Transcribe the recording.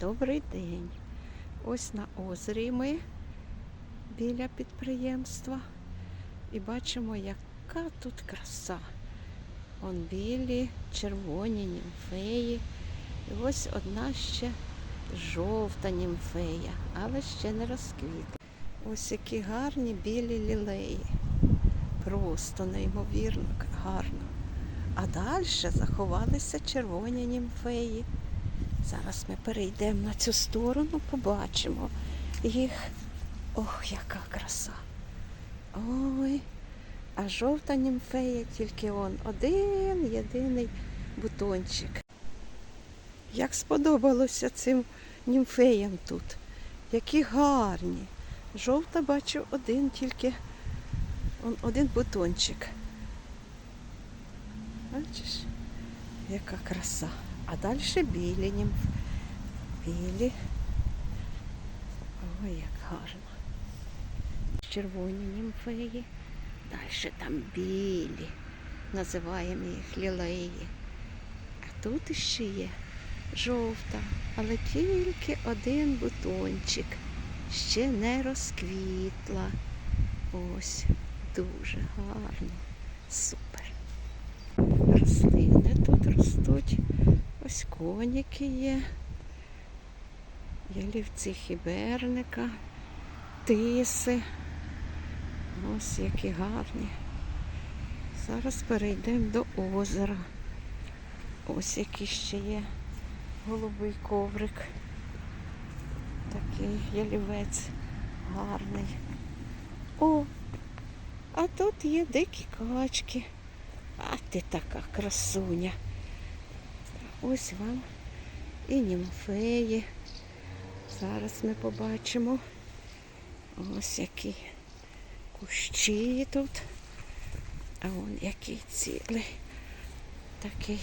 Добрий день. Ось на озері ми біля підприємства. І бачимо, яка тут краса. Он білі, червоні німфеї. І ось одна ще жовта німфея, але ще не розквітла. Ось які гарні білі лілеї. Просто неймовірно гарно. А далі заховалися червоні німфеї. Зараз ми перейдемо на цю сторону, побачимо їх. Ох, яка краса. Ой, а жовта німфея тільки он один єдиний бутончик. Як сподобалося цим німфеям тут. Які гарні. Жовта бачу один тільки он, один бутончик. Бачиш, яка краса. А далі білі німф. Білі. Ой, як гарно. Червоні німфеї. Далі там білі. Називаємо їх лілеї. А тут іще є жовта, але тільки один бутончик. Ще не розквітла. Ось, дуже гарно. Супер. Рослини тут ростуть. Ось коніки є. Ялівці хіберника, тиси. Ось які гарні. Зараз перейдемо до озера. Ось який ще є голубий коврик. Такий ялівець гарний. О, а тут є дикі качки. А ти така красуня. Ось вам і німфеї. Зараз ми побачимо. Ось які кущі тут. А вон який цілий такий